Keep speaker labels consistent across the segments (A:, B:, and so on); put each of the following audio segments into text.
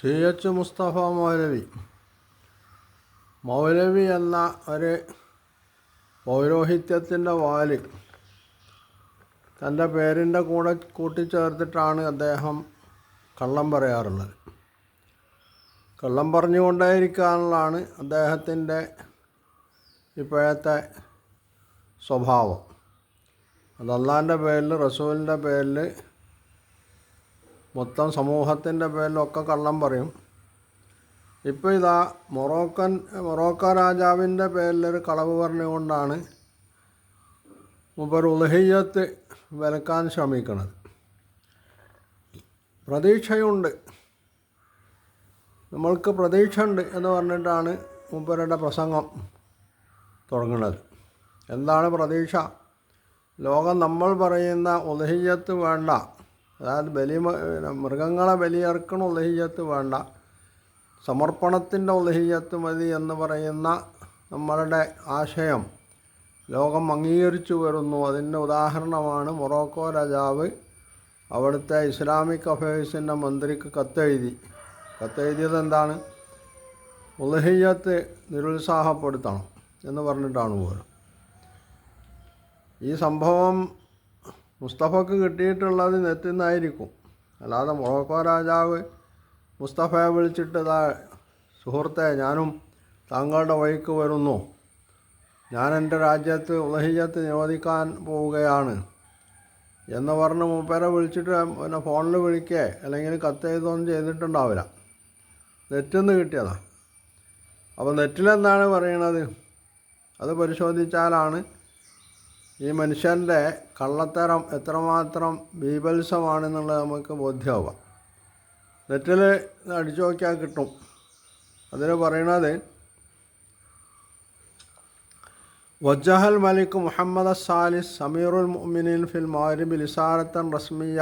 A: C H Mustafa Maulavi. മൗലവി എന്ന ഒരു പൗരോഹിത്യത്തിന്റെ വാൽ തന്റെ പേരിന്റെ കൂടെ കൂട്ടിച്ചേർത്തിട്ടാണ് അദ്ദേഹം കള്ളം പറയാറുള്ളത്. കള്ളം പറഞ്ഞുകൊണ്ടേയിരിക്കാനുള്ളതാണ് അദ്ദേഹത്തിന്റെ ഇപ്പോഴത്തെ സ്വഭാവം. അത് അള്ളാന്റെ പേരിൽ റസൂലിന്റെ പേരിൽ മൊത്തം സമൂഹത്തിന്റെ പേരിലൊക്കെ കള്ളം പറയും. ഇപ്പോൾ ഇതാ മൊറോക്കൻ മൊറോക്ക രാജാവിന്റെ പേരിലൊരു കളവ് പറഞ്ഞുകൊണ്ടാണ് മൂപ്പർ ഉലഹിയത്ത് വിലക്കാൻ ശ്രമിക്കുന്നത് പ്രതീക്ഷയുണ്ട്. നമ്മൾക്ക് പ്രതീക്ഷ ഉണ്ട് എന്ന് പറഞ്ഞിട്ടാണ് മുപ്പരുടെ പ്രസംഗം തുടങ്ങുന്നത്. എന്താണ് പ്രതീക്ഷ? ലോകം നമ്മൾ പറയുന്ന ഉലഹിയത്ത് വേണ്ട അതായത് ബലി മൃഗങ്ങളെ ബലിയർക്കണ ഉലഹിയത്ത് വേണ്ട. സമർപ്പണത്തിന്റെ ഉലഹിയത്ത് മതി എന്ന് പറയുന്ന നമ്മളുടെ ആശയം ലോകം അംഗീകരിച്ചു വരുന്നു. അതിന്റെ ഉദാഹരണമാണ് മൊറോക്കോ രാജാവ് അവിടുത്തെ ഇസ്ലാമിക് അഫയേഴ്സിന്റെ മന്ത്രിക്ക് കത്തെഴുതി. കത്തെഴുതിയത് എന്താണ്? ഉലഹിയത്ത് നിരുത്സാഹപ്പെടുത്തണം എന്ന് പറഞ്ഞിട്ടാണ് പോലും ഈ സംഭവം മുസ്തഫക്ക് കിട്ടിയിട്ടുള്ളത് നെറ്റിൽ അല്ലാതെ മൊറോക്കോ രാജാവ് മുസ്തഫയെ വിളിച്ചിട്ട് ഇതാ സുഹൃത്തെ ഞാനും താങ്കളുടെ വഴിക്ക് വരുന്നു. ഞാൻ എന്റെ രാജ്യത്ത് ഉദഹിജത്ത് നിരോധിക്കാൻ പോവുകയാണ്. എന്ന് പറഞ്ഞ് മുപ്പേരെ വിളിച്ചിട്ട് പിന്നെ ഫോണിൽ വിളിക്കേ അല്ലെങ്കിൽ കത്തെഴുതൊന്നും ചെയ്തിട്ടുണ്ടാവില്ല. നെറ്റിൽ കിട്ടിയതാണ് അപ്പോൾ നെറ്റിലെന്താണ് പറയണത്? അത് പരിശോധിച്ചാലാണ് ഈ മനുഷ്യന്റെ കള്ളത്തരം എത്രമാത്രം ബീഭത്സമാണെന്നുള്ളത് നമുക്ക് ബോധ്യമാവുക നെറ്റിൽ അടിച്ചു നോക്കിയാൽ കിട്ടും. അതിൽ പറയണത് വജഹൽ മലിക് മുഹമ്മദ് സാലിസ് സമീറുൽ മുഅ്മിനീൻ ഫിൽ മാരിബ് ലിസാരത്തൻ റസ്മിയ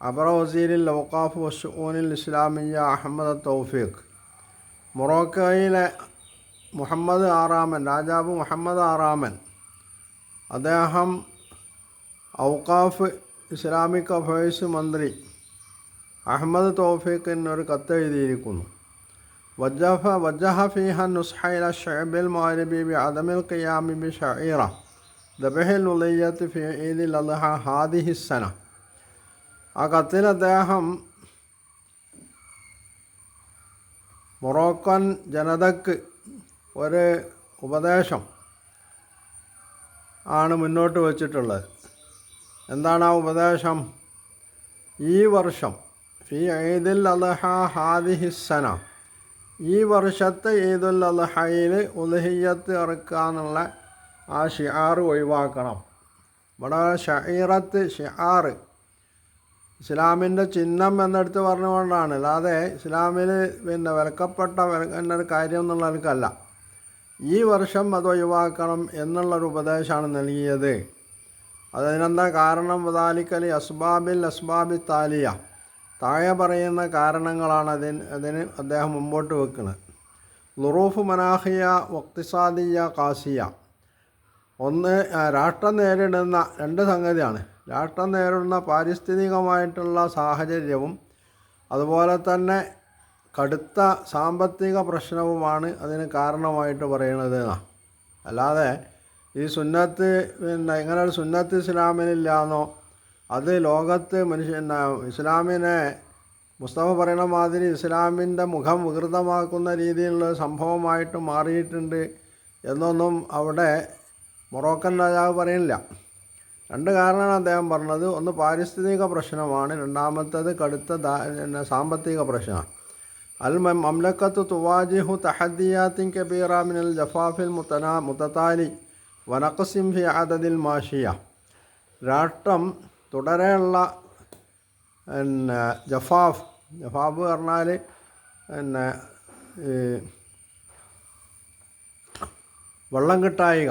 A: അബറ വസീരിൽ ലോക്കാഫ് വഷൂനിൽ ഇസ്ലാമിയ അഹമ്മദ് തൗഫീഖ്. മൊറോക്കോയിലെ മുഹമ്മദ് ആറാമൻ രാജാവ് മുഹമ്മദ് ആറാമൻ അദ്ദേഹം ഔക്കാഫ് ഇസ്ലാമിക് അഫയേഴ്സ് മന്ത്രി അഹമ്മദ് തോഫീഖിന് ഒരു കത്തെഴുതിയിരിക്കുന്നു വജഹ വജഹ ഫിഹ നുസ്ഹൈല ഷഅബിൽ മാരിബി ബി അദമിൽ ഖിയാമി ബി ഷഹീറ ദബഹിൽ ഉലയ്യത്ത് ഫി ഈദിൽ അദ്ഹ ഹാദിഹി സന. ആ കത്തിൽ അദ്ദേഹം മൊറോക്കൻ ജനതയ്ക്ക് ഒരു ഉപദേശം ആണ് മുന്നോട്ട് വച്ചിട്ടുള്ളത്. എന്താണ് ആ ഉപദേശം? ഈ വർഷം ഫി ഈദുൽ ഹാദിഹി ഹാദിഹിസന ഈ വർഷത്തെ ഈദുൽ അലഹയിൽ ഉലഹിയത്ത് ഇറക്കാന്നുള്ള ആ ഷിയാർ ഒഴിവാക്കണം. ഇവിടെ ഷഹീറത്ത് ഷിയാർ ഇസ്ലാമിന്റെ ചിഹ്നം എന്നെടുത്ത് പറഞ്ഞുകൊണ്ടാണ്. അല്ലാതെ ഇസ്ലാമിൽ പിന്നെ വിലക്കപ്പെട്ട എന്നൊരു കാര്യം എന്നുള്ളവർക്കല്ല. ഈ വർഷം അത് ഒഴിവാക്കണം എന്നുള്ളൊരു ഉപദേശമാണ് നൽകിയത്. അതിനെന്താ കാരണം? വതാലിക്കലി അസ്ബാബിൽ അസ്ബാബി താലിയ. താഴെ പറയുന്ന കാരണങ്ങളാണ് അതിന് അതിന് അദ്ദേഹം മുമ്പോട്ട് വെക്കുന്നത്. ലുറൂഫ് മനാഹിയ വക്തിസാദിയ കാസിയ ഒന്ന് രാഷ്ട്രം നേരിടുന്ന രണ്ട് സംഗതിയാണ്. രാഷ്ട്രം നേരിടുന്ന പാരിസ്ഥിതികമായിട്ടുള്ള സാഹചര്യവും അതുപോലെ തന്നെ കടുത്ത സാമ്പത്തിക പ്രശ്നവുമാണ് അതിന് കാരണമായിട്ട് പറയണത് അല്ലാതെ ഈ സുന്നത്ത് പിന്നെ ഇങ്ങനെ ഒരു സുന്നത്ത് ഇസ്ലാമിനില്ലാന്നോ അത് ലോകത്ത് മനുഷ്യ ഇസ്ലാമിനെ മുസ്തഫ പറയണ മാതിരി ഇസ്ലാമിന്റെ മുഖം വികൃതമാക്കുന്ന രീതിയിലുള്ള സംഭവമായിട്ട് മാറിയിട്ടുണ്ട് എന്നൊന്നും അവിടെ മൊറോക്കൻ രാജാവ് പറയുന്നില്ല. രണ്ട് കാരണമാണ് അദ്ദേഹം പറഞ്ഞത്. ഒന്ന് പാരിസ്ഥിതിക പ്രശ്നമാണ്. രണ്ടാമത്തേത് കടുത്ത സാമ്പത്തിക പ്രശ്നമാണ്. തുവാജിഹു തഹദിയാത്തിൻ കബീറ മിനൽ ജഫാഫിൽ മുത്തനാ മുത്തതാലി വനക്കസിം ഫി അദദിൽ മാഷിയ. രാഷ്ട്രം തുടരെയുള്ള പിന്നെ ജഫാഫ് ജഫാഫ് പറഞ്ഞാൽ പിന്നെ വെള്ളം കിട്ടായിക.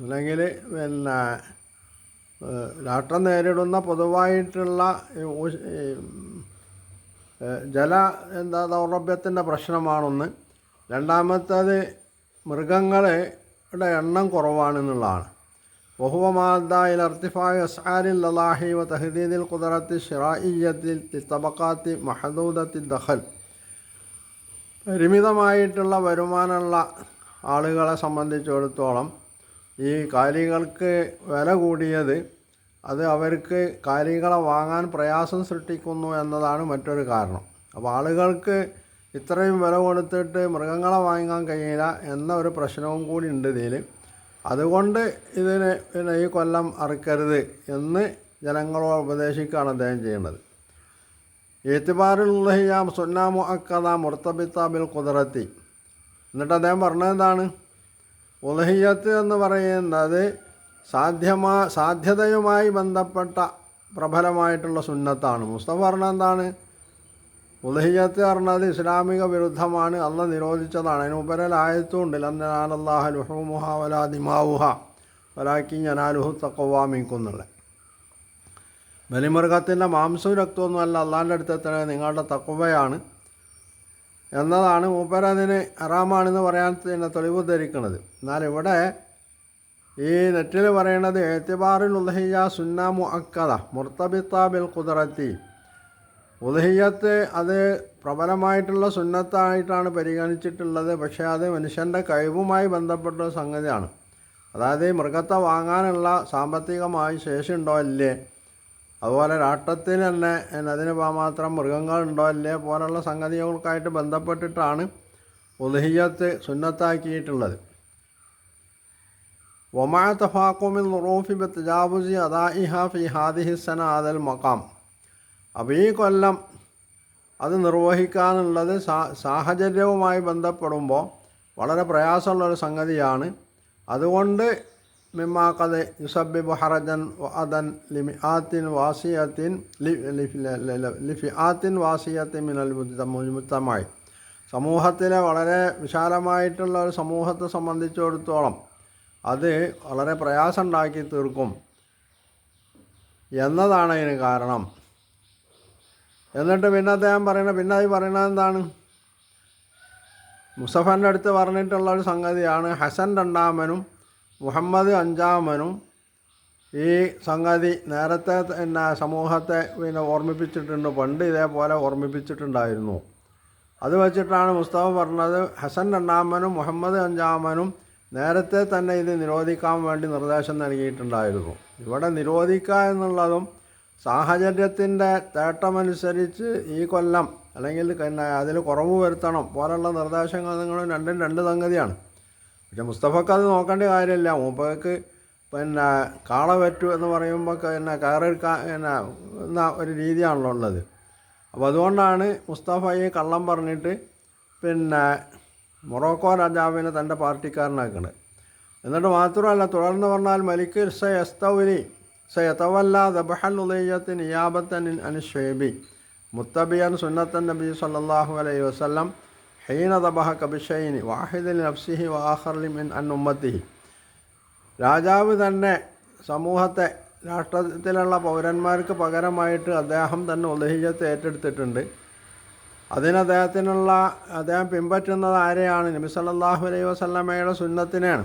A: അല്ലെങ്കിൽ പിന്നെ രാഷ്ട്രം നേരിടുന്ന പൊതുവായിട്ടുള്ള ജല എന്താ ദൗർലഭ്യത്തിന്റെ പ്രശ്നമാണൊന്ന്. രണ്ടാമത്തത് മൃഗങ്ങളുടെ എണ്ണം കുറവാണെന്നുള്ളതാണ്. ബഹുവമാദ്ദായിൽ അർത്തിഫായ് അസ്ഹാരിൽ ലലാഹി വ തഹദീദിൽ കുതറത്തി ഷിറായിയത്തിൽ തബക്കാത്തി മഹദൂദത്തി ദഹൽ പരിമിതമായിട്ടുള്ള വരുമാനമുള്ള ആളുകളെ സംബന്ധിച്ചിടത്തോളം ഈ കാര്യങ്ങൾക്ക് വില കൂടിയത് അത് അവർക്ക് കാലികളെ വാങ്ങാൻ പ്രയാസം സൃഷ്ടിക്കുന്നു എന്നതാണ് മറ്റൊരു കാരണം. അപ്പോൾ ആളുകൾക്ക് ഇത്രയും വില കൊടുത്തിട്ട് മൃഗങ്ങളെ വാങ്ങാൻ കഴിയില്ല എന്ന ഒരു പ്രശ്നവും കൂടി ഉണ്ട് ഇതിൽ അതുകൊണ്ട് ഇതിന് പിന്നെ ഈ കൊല്ലം അറുക്കരുത് എന്ന് ജനങ്ങളോട് ഉപദേശിക്കുകയാണ് അദ്ദേഹം ചെയ്യുന്നത്. ഏറ്റുപാറിലുള്ളഹിയാം സുന്നാമു അക്കഥ മുർത്തബിത്ത ബിൽ കുതിരത്തി എന്നിട്ട് അദ്ദേഹം പറഞ്ഞത് എന്താണ്? ഉലഹിയത്ത് എന്ന് പറയുന്നത് സാധ്യമാ സാധ്യതയുമായി ബന്ധപ്പെട്ട പ്രബലമായിട്ടുള്ള സുന്നത്താണ്. മുസ്തഫ പറഞ്ഞ എന്താണ്? ഉദഹിജത്ത് പറഞ്ഞത് ഇസ്ലാമിക വിരുദ്ധമാണ് അല്ല നിരോധിച്ചതാണ്. അതിന് ഉപരലായത്തുണ്ട് ലന്നാലല്ലാഹ ലുഹൂമുഹ വലാ ദിമാവുഹ. വലാക്കി ഞാനാലുഹു തക്കവാമിക്കുന്നുള്ള ബലിമൃഗത്തിന്റെ മാംസവും രക്തമൊന്നും അല്ല അള്ളാന്റെ എത്ര നിങ്ങളുടെ തക്കവയാണ് എന്നതാണ് മൂപ്പരതിന് അറാമാണെന്ന് പറയാൻ തന്നെ തെളിവ് ധരിക്കുന്നത് എന്നാൽ ഇവിടെ ഈ നെറ്റിൽ പറയണത് ഏത്തിബാറിൽ ഉദഹിയ സുന്ന മുഅക്കത മുർത്തബിത്ത ബിൽ കുതിരത്തി ഉദഹിയത്ത് അത് പ്രബലമായിട്ടുള്ള സുന്നത്തായിട്ടാണ് പരിഗണിച്ചിട്ടുള്ളത് പക്ഷേ അത് മനുഷ്യന്റെ കഴിവുമായി ബന്ധപ്പെട്ട സംഗതിയാണ്. അതായത് മൃഗത്തെ വാങ്ങാനുള്ള സാമ്പത്തികമായി ശേഷിയുണ്ടോ ഇല്ലേ? അതുപോലെ രാഷ്ട്രത്തിന് തന്നെ അതിന് മാത്രം മൃഗങ്ങളുണ്ടോ ഇല്ലേ? പോലുള്ള സംഗതികൾക്കായിട്ട് ബന്ധപ്പെട്ടിട്ടാണ് ഉദഹിയത്ത് സുന്നത്താക്കിയിട്ടുള്ളത്. ഒമാ തഫാക്കുമിൽ നുറൂഫി ബ തജാബുസി അദാഇഹ ഫി ഹാദിഹിസന ആദൽ മക്കാം അപ്പോൾ ഈ കൊല്ലം അത് നിർവഹിക്കാനുള്ളത് സാ സാഹചര്യവുമായി ബന്ധപ്പെടുമ്പോൾ വളരെ പ്രയാസമുള്ളൊരു സംഗതിയാണ്. അതുകൊണ്ട് മിമ്മാക്കത് യുസബി ഹറജൻ അദൻ ലിമി ആത്തിൻ വാസിയത്തിൻ ലിഫി ആത്തിൻ വാസിയത്തിൻ മിനൽ മുത്തമായി സമൂഹത്തിലെ വളരെ വിശാലമായിട്ടുള്ള ഒരു സമൂഹത്തെ സംബന്ധിച്ചിടത്തോളം അത് വളരെ പ്രയാസം ഉണ്ടാക്കി തീർക്കും. എന്നതാണ് അതിന് കാരണം. എന്നിട്ട് പിന്നെ അദ്ദേഹം പറയണത് പിന്നെ അത് പറയണത് എന്താണ്? മുസഫന്റെ അടുത്ത് പറഞ്ഞിട്ടുള്ള ഒരു സംഗതിയാണ്. ഹസൻ രണ്ടാമനും മുഹമ്മദ് അഞ്ചാമനും ഈ സംഗതി നേരത്തെ പിന്നെ സമൂഹത്തെ പിന്നെ ഓർമ്മിപ്പിച്ചിട്ടുണ്ട് പണ്ട് ഇതേപോലെ ഓർമ്മിപ്പിച്ചിട്ടുണ്ടായിരുന്നു. അത് വെച്ചിട്ടാണ് മുസ്തഫ പറഞ്ഞത് ഹസൻ രണ്ടാമനും മുഹമ്മദ് അഞ്ചാമനും നേരത്തെ തന്നെ ഇത് നിരോധിക്കാൻ വേണ്ടി നിർദ്ദേശം നൽകിയിട്ടുണ്ടായിരുന്നു. ഇവിടെ നിരോധിക്കുക എന്നുള്ളതും സാഹചര്യത്തിന്റെ തേട്ടമനുസരിച്ച് ഈ കൊല്ലം അല്ലെങ്കിൽ പിന്നെ അതിൽ കുറവ് വരുത്തണം പോലുള്ള നിർദ്ദേശങ്ങൾ നിങ്ങളും രണ്ടും രണ്ട് സംഗതിയാണ്. പക്ഷെ മുസ്തഫക്ക് അത് നോക്കേണ്ട കാര്യമില്ല. മൂപ്പക്ക് പിന്നെ കാള പറ്റു എന്ന് പറയുമ്പോൾ പിന്നെ കയറെടുക്കാൻ പിന്നെ എന്ന ഒരു രീതിയാണല്ലോ ഉള്ളത്. അപ്പോൾ അതുകൊണ്ടാണ് മുസ്തഫ ഈ കള്ളം പറഞ്ഞിട്ട് പിന്നെ മൊറോക്കോ രാജാവിനെ തന്റെ പാർട്ടിക്കാരനാക്കുന്നത് എന്നിട്ട് മാത്രമല്ല തുടർന്ന് പറഞ്ഞാൽ മലിക്ക് സയസ്തൗരി സയതവല്ല ദബഹൽ ഉദയത്തിൻ ഇയാബത്തൻ അനുഷേബി മുത്തബിയൻ സുന്നത്തൻ നബി സല്ലാഹു അലൈഹി വസ്ലം ഹൈന ദബഹ കബിഷൈനി വാഹിദിൻ നഫ്സിഹി വാഹർലി മിൻ അൻ ഉമ്മത്തിഹി. രാജാവ് തന്നെ സമൂഹത്തെ രാഷ്ട്രത്തിലുള്ള പൗരന്മാർക്ക് പകരമായിട്ട് അദ്ദേഹം തന്നെ ഉദഹിജത്ത് ഏറ്റെടുത്തിട്ടുണ്ട്. അതിന് അദ്ദേഹത്തിനുള്ള അദ്ദേഹം പിൻപറ്റുന്നത് ആരെയാണ്? നബി സല്ലല്ലാഹു അലൈഹി വസല്ലമയുടെ സുന്നത്തിനെയാണ്.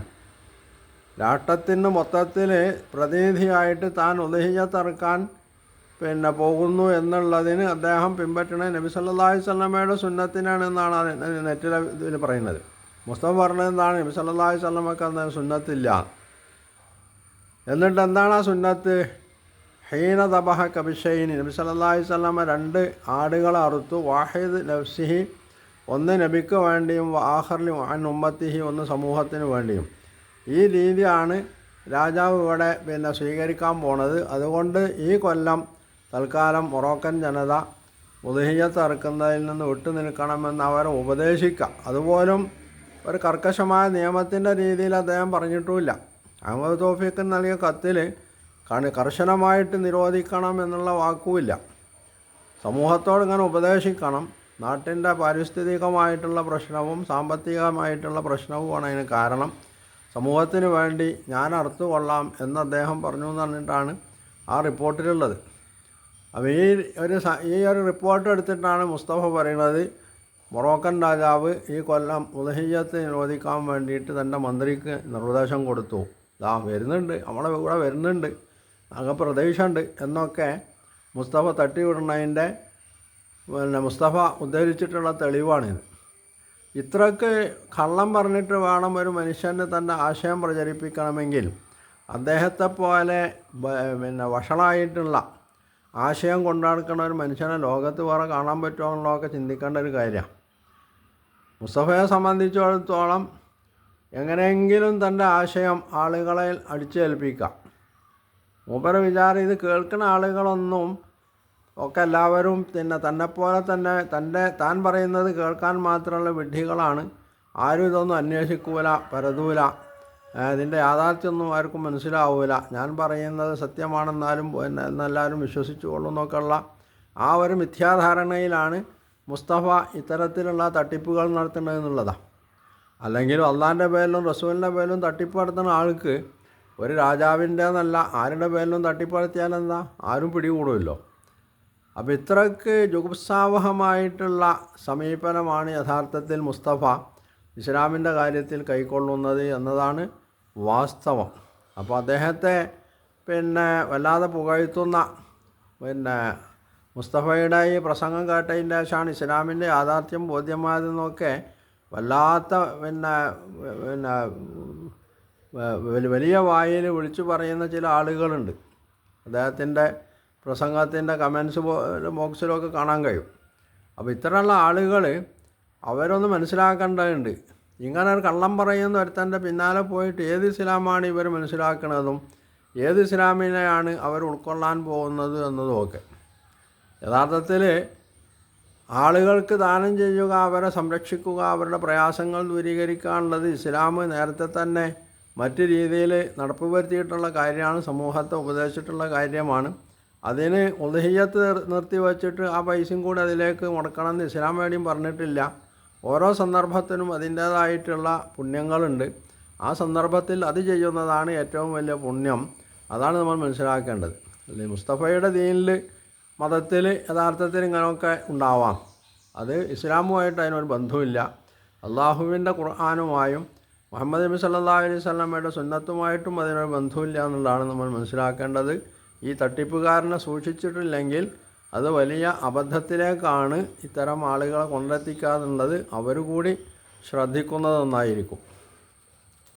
A: രാഷ്ട്രത്തിന് മൊത്തത്തിൽ പ്രതിനിധിയായിട്ട് താൻ ഉദഹിയത്തിറക്കാൻ പിന്നെ പോകുന്നു എന്നുള്ളതിന് അദ്ദേഹം പിൻപറ്റണ നബി സല്ലല്ലാഹു വല്ലമയുടെ സുന്നത്തിനാണ് എന്നാണ് അത് നെറ്റിലെ ഇതിൽ പറയുന്നത്. മുസ്തഫ പറഞ്ഞത് എന്താണ്? നബി സല്ലല്ലാഹു വല്ലമക്ക് അന്ന് സുന്നത്തില്ല. എന്നിട്ട് എന്താണ് ആ സുന്നത്ത്? ഹീന ദബഹ കബിഷൈനി നബി സല്ലല്ലാഹു സ്വലാമ രണ്ട് ആടുകളെ അറുത്തു. വാഹിദ് നഫ്സിഹി ഒന്ന് നബിക്ക് വേണ്ടിയും ആഹർലി അൻ ഉമ്മത്തിഹി ഒന്ന് സമൂഹത്തിന് വേണ്ടിയും. ഈ രീതിയാണ് രാജാവ് ഇവിടെ പിന്നെ സ്വീകരിക്കാൻ പോണത്. അതുകൊണ്ട് ഈ കൊല്ലം തൽക്കാലം മൊറോക്കൻ ജനത ഉദഹിയത്ത് ഇറക്കുന്നതിൽ നിന്ന് വിട്ടു നിൽക്കണമെന്ന് അവരെ ഉപദേശിക്കാം. അതുപോലും ഒരു കർക്കശമായ നിയമത്തിന്റെ രീതിയിൽ അദ്ദേഹം പറഞ്ഞിട്ടുമില്ല. അഹമ്മദ് തോഫിക്ക് നൽകിയ കത്തിൽ കണി കർശനമായിട്ട് നിരോധിക്കണം എന്നുള്ള വാക്കുമില്ല സമൂഹത്തോട് ഇങ്ങനെ ഉപദേശിക്കണം. നാട്ടിന്റെ പാരിസ്ഥിതികമായിട്ടുള്ള പ്രശ്നവും സാമ്പത്തികമായിട്ടുള്ള പ്രശ്നവുമാണ് അതിന് കാരണം. സമൂഹത്തിന് വേണ്ടി ഞാൻ അറുത്തു കൊള്ളാം എന്ന് അദ്ദേഹം പറഞ്ഞു എന്ന് പറഞ്ഞിട്ടാണ് ആ റിപ്പോർട്ടിലുള്ളത്. അപ്പോൾ ഈ ഒരു ഈ ഒരു റിപ്പോർട്ട് എടുത്തിട്ടാണ് മുസ്തഫ പറയുന്നത് മൊറോക്കൻ രാജാവ് ഈ കൊല്ലം ഉദഹിയത്ത് നിരോധിക്കാൻ വേണ്ടിയിട്ട് തന്റെ മന്ത്രിക്ക് നിർദ്ദേശം കൊടുത്തു. ഇതാ വരുന്നുണ്ട്. നമ്മളെ കൂടെ വരുന്നുണ്ട്. ആകെ പ്രതീക്ഷയുണ്ട്. എന്നൊക്കെ മുസ്തഫ തട്ടിവിടുന്നതിന്റെ പിന്നെ മുസ്തഫ ഉദ്ധരിച്ചിട്ടുള്ള തെളിവാണിത്. ഇത്രയ്ക്ക് കള്ളം പറഞ്ഞിട്ട് വേണം ഒരു മനുഷ്യന് തന്റെ ആശയം പ്രചരിപ്പിക്കണമെങ്കിൽ അദ്ദേഹത്തെ പോലെ പിന്നെ വഷളായിട്ടുള്ള ആശയം കൊണ്ടാടുക്കുന്ന ഒരു മനുഷ്യനെ ലോകത്ത് വേറെ കാണാൻ പറ്റുമോ എന്നുള്ളതൊക്കെ ചിന്തിക്കേണ്ട ഒരു കാര്യമാണ്. മുസ്തഫയെ സംബന്ധിച്ചിടത്തോളം എങ്ങനെയെങ്കിലും തന്റെ ആശയം ആളുകളെ അടിച്ചേൽപ്പിക്കാം. മൂപ്പരെ വിചാരം ഇത് കേൾക്കുന്ന ആളുകളൊന്നും ഒക്കെ എല്ലാവരും പിന്നെ തന്നെപ്പോലെ തന്നെ തന്റെ താൻ പറയുന്നത് കേൾക്കാൻ മാത്രമുള്ള വിഡ്ഢികളാണ്. ആരും ഇതൊന്നും അന്വേഷിക്കൂല പരതൂല. ഇതിന്റെ യാഥാർത്ഥ്യമൊന്നും ആർക്കും മനസ്സിലാവൂല. ഞാൻ പറയുന്നത് സത്യമാണെന്നാലും പിന്നെ എന്നെല്ലാവരും വിശ്വസിച്ചു എന്നൊക്കെയുള്ള ആ ഒരു മിഥ്യാധാരണയിലാണ് മുസ്തഫ ഇത്തരത്തിലുള്ള തട്ടിപ്പുകൾ നടത്തുന്നതെന്നുള്ളതാണ് അല്ലെങ്കിലും അള്ളാന്റെ പേരിലും റസൂലിന്റെ പേരിലും തട്ടിപ്പ് നടത്തുന്ന ആൾക്ക് ഒരു രാജാവിന്റെ എന്നല്ല ആരുടെ പേരിലും തട്ടിപ്പ് എന്താ ആരും പിടികൂടുമല്ലോ. അപ്പോൾ ഇത്രയ്ക്ക് ജുഗുപ്സാവഹമായിട്ടുള്ള സമീപനമാണ് യഥാർത്ഥത്തിൽ മുസ്തഫ ഇസ്ലാമിന്റെ കാര്യത്തിൽ കൈക്കൊള്ളുന്നത് എന്നതാണ് വാസ്തവം. അപ്പോൾ അദ്ദേഹത്തെ പിന്നെ വല്ലാതെ പുകഴ്ത്തുന്ന പിന്നെ മുസ്തഫയുടെ ഈ പ്രസംഗം കേട്ടതിന്റെ ശേഷമാണ് ഇസ്ലാമിന്റെ യാഥാർത്ഥ്യം ബോധ്യമായതെന്നൊക്കെ വല്ലാത്ത പിന്നെ പിന്നെ വലിയ വായിൽ വിളിച്ചു പറയുന്ന ചില ആളുകളുണ്ട്. അദ്ദേഹത്തിന്റെ പ്രസംഗത്തിന്റെ കമൻസ് ബോക്സിലൊക്കെ കാണാൻ കഴിയും. അപ്പോൾ ഇത്തരമുള്ള ആളുകൾ അവരൊന്ന് മനസ്സിലാക്കേണ്ടതുണ്ട്. ഇങ്ങനെ ഒരു കള്ളം പറയുന്ന ഒരുത്തന്റെ പിന്നാലെ പോയിട്ട് ഏത് ഇസ്ലാമാണ് ഇവർ മനസ്സിലാക്കുന്നതും ഏത് ഇസ്ലാമിനെയാണ് അവർ ഉൾക്കൊള്ളാൻ പോകുന്നത് എന്നതുമൊക്കെ യഥാർത്ഥത്തിൽ ആളുകൾക്ക് ദാനം ചെയ്യുക അവരെ സംരക്ഷിക്കുക അവരുടെ പ്രയാസങ്ങൾ ദൂരീകരിക്കാനുള്ളത് ഇസ്ലാം നേരത്തെ തന്നെ മറ്റ് രീതിയിൽ നടപ്പ് വരുത്തിയിട്ടുള്ള കാര്യമാണ് സമൂഹത്തെ ഉപദേശിച്ചിട്ടുള്ള കാര്യമാണ്. അതിന് ഉദഹിയത്ത് നിർത്തി വച്ചിട്ട് ആ പൈസയും കൂടി അതിലേക്ക് മുടക്കണമെന്ന് ഇസ്ലാം വേണ്ടിയും പറഞ്ഞിട്ടില്ല. ഓരോ സന്ദർഭത്തിനും അതിന്റേതായിട്ടുള്ള പുണ്യങ്ങളുണ്ട്. ആ സന്ദർഭത്തിൽ അത് ചെയ്യുന്നതാണ് ഏറ്റവും വലിയ പുണ്യം. അതാണ് നമ്മൾ മനസ്സിലാക്കേണ്ടത്. അല്ലേ മുസ്തഫയുടെ ദീനിൽ മതത്തിൽ യഥാർത്ഥത്തിൽ ഇങ്ങനെയൊക്കെ ഉണ്ടാവാം. അത് ഇസ്ലാമുമായിട്ട് അതിനൊരു ബന്ധമില്ല അള്ളാഹുവിന്റെ ഖുർആാനുമായും മുഹമ്മദ് നബി സല്ലാ അലൈഹി സ്വലമയുടെ സുന്നത്തുമായിട്ടും അതിനൊരു ബന്ധമില്ല എന്നുള്ളതാണ് നമ്മൾ മനസ്സിലാക്കേണ്ടത്. ഈ തട്ടിപ്പുകാരനെ സൂക്ഷിച്ചിട്ടില്ലെങ്കിൽ അത് വലിയ അബദ്ധത്തിലേക്കാണ് ഇത്തരം ആളുകളെ കൊണ്ടെത്തിക്കുക അവരുകൂടി അവർ കൂടി ശ്രദ്ധിക്കുന്നത് നന്നായിരിക്കും.